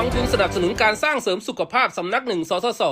องทุนสนับสนุนการสร้างเสริมสุขภาพสำนักหนึ่งสสส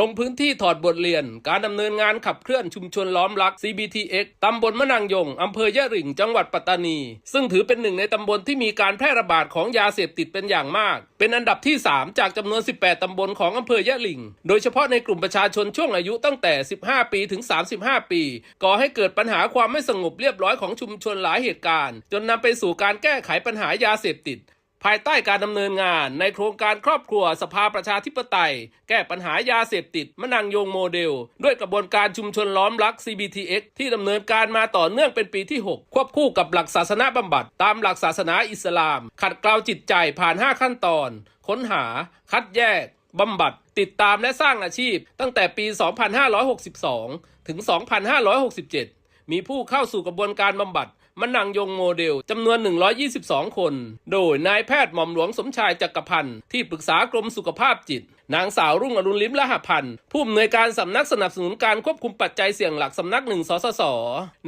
ลงพื้นที่ถอดบทเรียน การดำเนินงานขับเคลื่อนชุมชนล้อมรัก CBTX ตำบลมะนางยงอำเภอยะหริ่งจังหวัดปัตตานี ซึ่งถือเป็นหนึ่งในตำบลที่มีการแพร่ระบาดของยาเสพติดเป็นอย่างมาก เป็นอันดับที่ 3 จากจำนวน 18 ตำบลของอำเภอยะหริ่งโดยเฉพาะในกลุ่มประชาชนช่วงอายุตั้งแต่ 15 ปีถึง 35 ปี ก่อให้เกิดปัญหาความไม่สงบเรียบร้อยของชุมชนหลายเหตุการณ์ จนนำไปสู่การแก้ไขปัญหายาเสพติด ภายใต้การดำเนินงานในโครงการครอบครัวสภาประชาธิปไตย แก้ปัญหายาเสพติดมะนังยงโมเดล ด้วยกระบวนการชุมชนล้อมรัก CBTX ที่ดำเนินการมาต่อเนื่องเป็นปีที่ 6 ควบคู่กับหลักศาสนาบำบัด ตามหลักศาสนาอิสลาม ขัดเกลาจิตใจผ่าน 5 ขั้นตอน ค้นหา คัดแยกบำบัดติดตามและสร้างอาชีพ ตั้งแต่ปี 2562 ถึง 2567 มีผู้เข้าสู่กระบวนการบำบัด มะนังยงโมเดลจำนวน 122 คน โดยนายแพทย์หม่อมหลวงสมชายจักรพันธ์ที่ปรึกษากรมสุขภาพจิต นางสาวรุ่งอรุณลิมละหพันธ์ผู้อำนวยการสำนักสนับสนุนการควบคุมปัจจัยเสี่ยงหลักสำนักหนึ่งสสส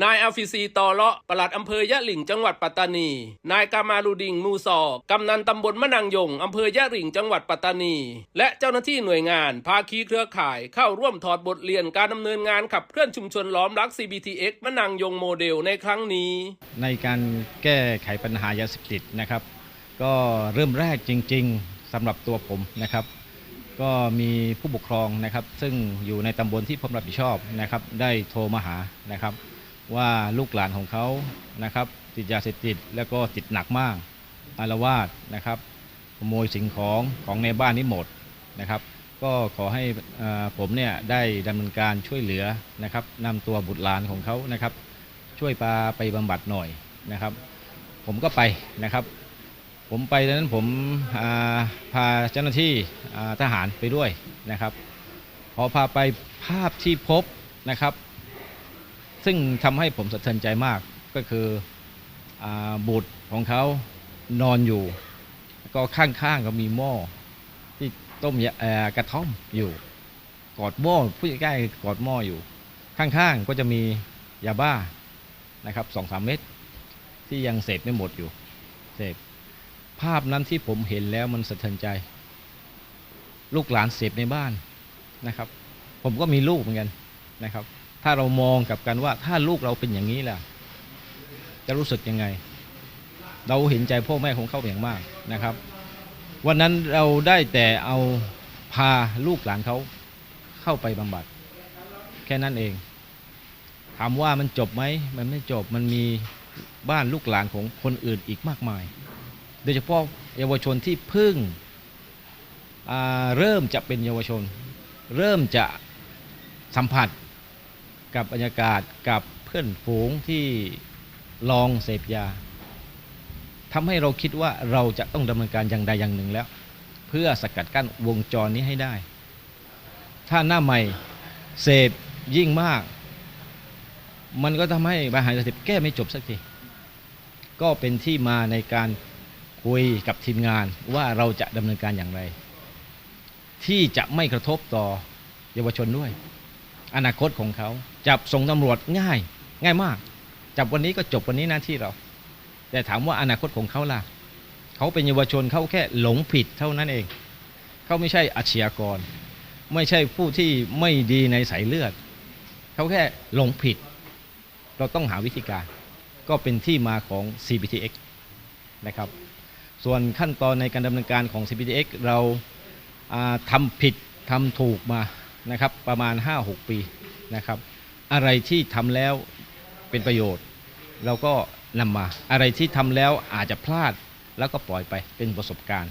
นายอัลฟิซีตอเลาะปลัดอำเภอยะหลิ่งจังหวัดปัตตานี นายกามาลูดิงมูซอกำนันตำบลมะนางยงอำเภอยะหลิ่งจังหวัดปัตตานี และเจ้าหน้าที่หน่วยงาน ภาคีเครือข่ายเข้าร่วมถอดบทเรียนการดำเนินงานขับเคลื่อนชุมชนล้อมรัก CBTX มะนางยงโมเดลในครั้งนี้ในการแก้ไขปัญหายาเสพติดนะครับ ก็เริ่มแรกจริง ๆสำหรับตัวผมนะครับ ก็มีผู้ปกครองนะครับ ซึ่งอยู่ในตำบลที่ผมรับผิดชอบนะครับ ได้โทรมาหานะครับ ว่าลูกหลานของเขานะครับ ติดยาเสพติดแล้วก็ติดหนักมากอารวาสนะครับขโมยสิ่งของของในบ้านนี้หมดนะครับ ก็ขอให้ผมเนี่ยได้ดำเนินการช่วยเหลือนะครับนำตัวบุตรหลานของเขานะครับ ช่วยพาไปบำบัดหน่อยนะครับ ผมก็ไปนะครับ ผมไปตอนนั้นผมาพาเจ้าหน้าที่ทหารไปด้วยนะครับ พอพาไปภาพที่พบนะครับ ซึ่งทำให้ผมสะเทือนใจมากก็คืออบุตรของเขานอนอยู่ ก็ข้างๆก็มีหม้อที่ต้มยาเอ่อกระท่อมอยู่กอดหม้อผู้ใกล้กอดหม้ออยู่ ข้างๆก็จะมียาบ้า นะครับสองสามเม็ดที่ยังเสพไม่หมดอยู่เสพภาพนั้นที่ผมเห็นแล้วมันสะเทือนใจ ลูกหลานเสพในบ้านนะครับ ผมก็มีลูกเหมือนกันนะครับ ถ้าเรามองกับกันว่าถ้าลูกเราเป็นอย่างนี้ล่ะ จะรู้สึกยังไง เราเห็นใจพ่อแม่ของเขาอย่างมากนะครับ วันนั้นเราได้แต่เอาพาลูกหลานเขาเข้าไปบำบัด แค่นั้นเอง ถามว่ามันจบไหมมันไม่จบมันมีบ้านลูกหลานของคนอื่นอีกมากมาย โดยเฉพาะเยาวชนที่เพิ่งเริ่มจะเป็นเยาวชน เริ่มจะสัมผัสกับบรรยากาศกับเพื่อนฝูงที่ลองเสพยาทำให้เราคิดว่าเราจะต้องดำเนินการอย่างใดอย่างหนึ่งแล้ว เพื่อสกัดกั้นวงจรนี้ให้ได้ ถ้าหน้าใหม่เสพยิ่งมาก มันก็ทำให้ปัญหายาเสพติดแก้ไม่จบสักทีก็เป็นที่มาในการคุยกับทีมงานว่าเราจะดำเนินการอย่างไร ที่จะไม่กระทบต่อเยาวชนด้วย อนาคตของเขาจับส่งตำรวจง่าย ง่ายมาก จับวันนี้ก็จบวันนี้หน้าที่เรา แต่ถามว่าอนาคตของเขาล่ะ เขาเป็นเยาวชนเขาแค่หลงผิดเท่านั้นเอง เขาไม่ใช่อาชญากร ไม่ใช่ผู้ที่ไม่ดีในสายเลือด เขาแค่หลงผิด เราต้องหาวิธีการ ก็เป็นที่มาของ CBTX นะครับ ส่วนขั้นตอนในการดำเนินการของ CBTX เราาทำผิดทำถูกมานะครับประมาณ 5-6 ปีนะครับ อะไรที่ทำแล้วเป็นประโยชน์ เราก็นำมา อะไรที่ทำแล้วอาจจะพลาดแล้วก็ปล่อยไปเป็นประสบการณ์